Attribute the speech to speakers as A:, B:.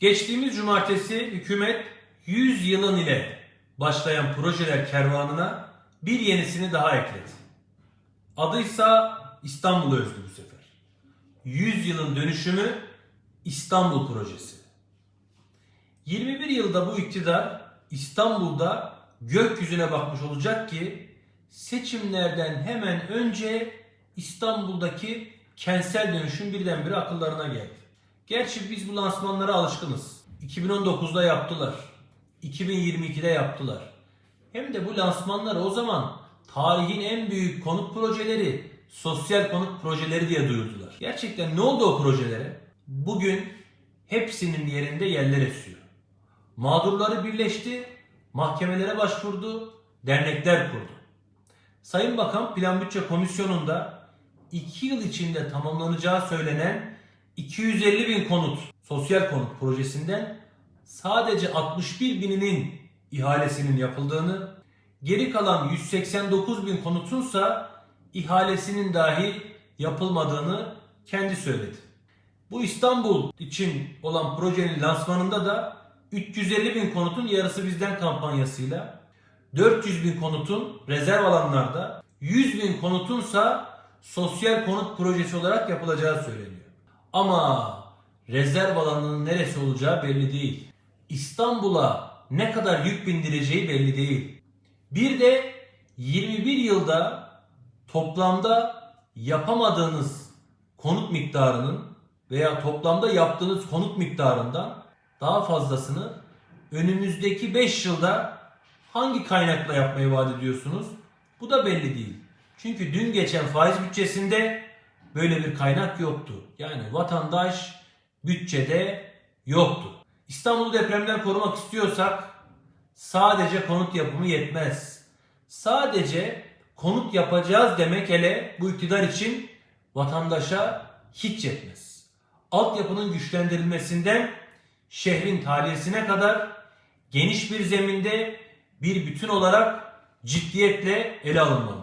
A: Geçtiğimiz cumartesi hükümet 100 yılın ile başlayan projeler kervanına bir yenisini daha ekledi. Adıysa İstanbul'a özgü bu sefer. 100 yılın dönüşümü İstanbul projesi. 21 yılda bu iktidar İstanbul'da gökyüzüne bakmış olacak ki seçimlerden hemen önce İstanbul'daki kentsel dönüşüm birdenbire akıllarına geldi. Gerçi biz bu lansmanlara alışkınız. 2019'da yaptılar. 2022'de yaptılar. Hem de bu lansmanları o zaman tarihin en büyük konut projeleri, sosyal konut projeleri diye duyurdular. Gerçekten ne oldu o projelere? Bugün hepsinin yerinde yerler esiyor. Mağdurları birleşti, mahkemelere başvurdu, dernekler kurdu. Sayın Bakan Plan Bütçe Komisyonu'nda 2 yıl içinde tamamlanacağı söylenen 250 bin konut, sosyal konut projesinden sadece 61 bininin ihalesinin yapıldığını, geri kalan 189 bin konutunsa ihalesinin dahi yapılmadığını kendi söyledi. Bu İstanbul için olan projenin lansmanında da 350 bin konutun yarısı bizden kampanyasıyla 400 bin konutun rezerv alanlarda 100 bin konutunsa sosyal konut projesi olarak yapılacağı söyleniyor. Ama rezerv alanının neresi olacağı belli değil. İstanbul'a ne kadar yük bindireceği belli değil. Bir de 21 yılda toplamda yapamadığınız konut miktarının veya toplamda yaptığınız konut miktarından daha fazlasını önümüzdeki 5 yılda hangi kaynakla yapmayı vaat ediyorsunuz? Bu da belli değil. Çünkü dün geçen faiz bütçesinde böyle bir kaynak yoktu. Yani vatandaş bütçede yoktu. İstanbul'u depremden korumak istiyorsak sadece konut yapımı yetmez. Sadece konut yapacağız demek hele bu iktidar için vatandaşa hiç yetmez. Altyapının güçlendirilmesinden şehrin tahliyesine kadar geniş bir zeminde bir bütün olarak ciddiyetle ele alınmalı.